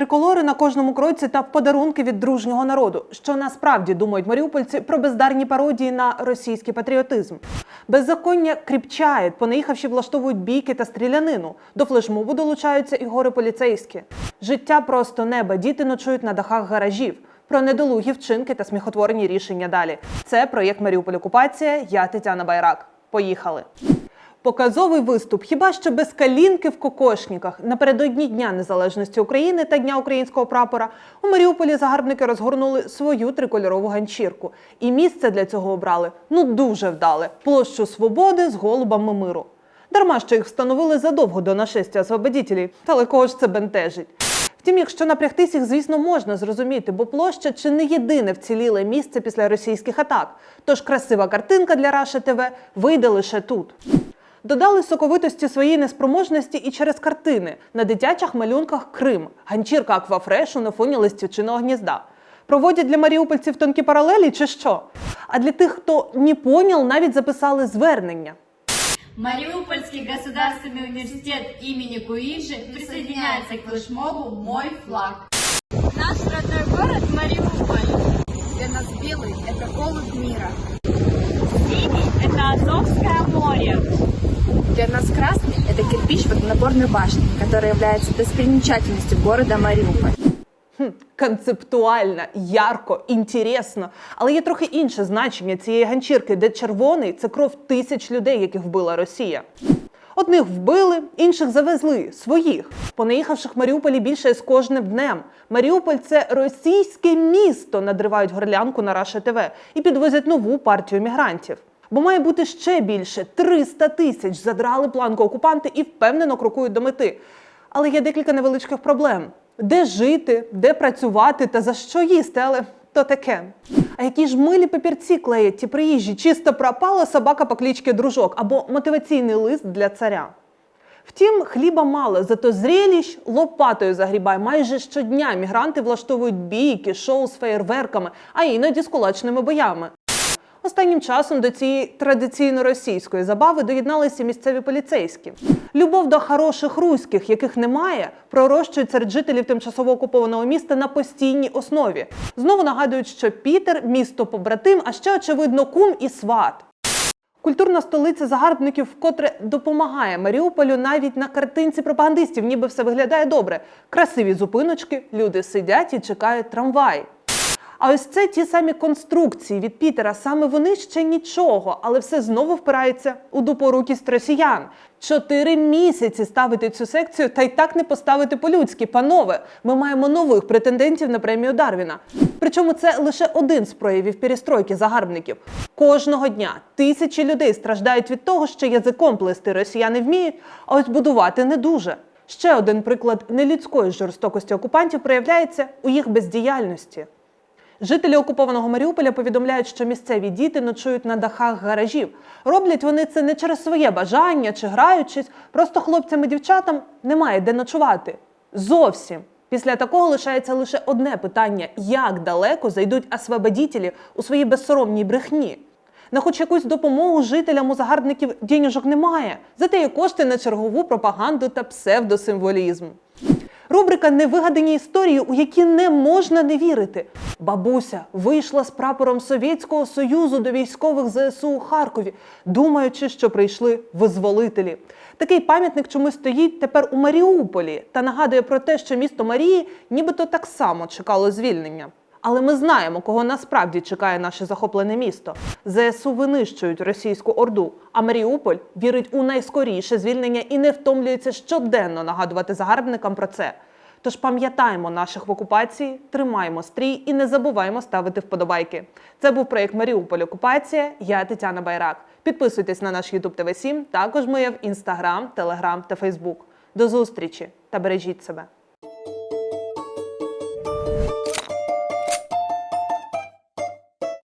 триколори на кожному кроці та подарунки від дружнього народу. Що насправді думають маріупольці про бездарні пародії на російський патріотизм? Беззаконня кріпчає, понаїхавши влаштовують бійки та стрілянину. До флешмобу долучаються і гори поліцейські. Життя просто неба. Діти ночують на дахах гаражів. Про недолугі вчинки та сміхотворні рішення далі. Це проєкт Маріуполь Окупація. Я Тетяна Байрак. Поїхали. Показовий виступ, хіба що без калінки в кокошниках напередодні Дня Незалежності України та Дня українського прапора у Маріуполі загарбники розгорнули свою трикольорову ганчірку. І місце для цього обрали ну дуже вдале площу свободи з голубами миру. Дарма що їх встановили задовго до нашестя освободітелів, але кого ж це бентежить? Втім, якщо напрягтись їх, звісно, можна зрозуміти, бо площа чи не єдине вціліле місце після російських атак. Тож красива картинка для Раша ТВ вийде лише тут Додали соковитості своєї неспроможності і через картини на дитячих малюнках Крим, ганчірка аквафрешу на фоні листівчиного гнізда. Проводять для маріупольців тонкі паралелі чи що? А для тих, хто не понял, навіть записали звернення. Мариупольский государственный университет имени Куиджи присоединяется к флешмобу «Мой флаг». Наш родной город Мариуполь. Для нас белый – это голубь мира. Синий – это Азовское море. Для нас красный – это кирпич водонапорной башни, которая является достопримечательностью города Мариуполь. Концептуально, ярко, інтересно. Але є трохи інше значення цієї ганчірки, де червоний це кров тисяч людей, яких вбила Росія. Одних вбили, інших завезли своїх. Понаїхавших в Маріуполі більше з кожним днем. Маріуполь це російське місто, надривають горлянку на Раша ТВ і підвозять нову партію мігрантів. Бо має бути ще більше 300 тисяч задрали планку окупанти і впевнено крокують до мети. Але є декілька невеличких проблем: де жити, де працювати та за що їсти, але то таке. А які ж милі папірці клеять ті приїжджі, чисто пропала собака по кличці дружок або мотиваційний лист для царя. Втім, хліба мало, зато зрелищ лопатою загрібай. Майже щодня мігранти влаштовують бійки, шоу з феєрверками, а іноді з кулачними боями. Останнім часом до цієї традиційно російської забави доєдналися місцеві поліцейські. Любов до хороших руських, яких немає, пророщують серед жителів тимчасово окупованого міста на постійній основі. Знову нагадують, що Пітер місто побратим, а ще очевидно кум і сват. Культурна столиця загарбників вкотре допомагає Маріуполю навіть на картинці пропагандистів, ніби все виглядає добре. Красиві зупиночки, люди сидять і чекають трамвай. А ось це ті самі конструкції від Пітера. Саме вони ще нічого, але все знову впирається у дупорукість росіян. Чотири місяці ставити цю секцію та й так не поставити по-людськи. Панове, ми маємо нових претендентів на премію Дарвіна. Причому це лише один з проявів перестройки загарбників. Кожного дня тисячі людей страждають від того, що язиком плести росіяни вміють, а ось будувати не дуже. Ще один приклад нелюдської жорстокості окупантів проявляється у їх бездіяльності. Жителі окупованого Маріуполя повідомляють, що місцеві діти ночують на дахах гаражів. Роблять вони це не через своє бажання чи граючись, просто хлопцям і дівчатам немає де ночувати. Зовсім. Після такого лишається лише одне питання: як далеко зайдуть освободітелі у своїй безсоромній брехні? На хоч якусь допомогу жителям у загарбників денежок немає, зате є кошти на чергову пропаганду та псевдосимволізм. Рубрика Невигадані історії, у які не можна не вірити. Бабуся вийшла з прапором Совєтського Союзу до військових ЗСУ у Харкові, думаючи, що прийшли визволителі. Такий пам'ятник чомусь стоїть тепер у Маріуполі та нагадує про те, що місто Марії нібито так само чекало звільнення. Але ми знаємо, кого насправді чекає наше захоплене місто. ЗСУ винищують російську орду, а Маріуполь вірить у найскоріше звільнення і не втомлюється щоденно нагадувати загарбникам про це. Тож пам'ятаємо наших в окупації, тримаємо стрій і не забуваємо ставити вподобайки. Це був проєкт Маріуполь Окупація. Я Тетяна Байрак. Підписуйтесь на наш YouTube TV 7 Також ми є в Instagram, Telegram та Facebook. До зустрічі та бережіть себе.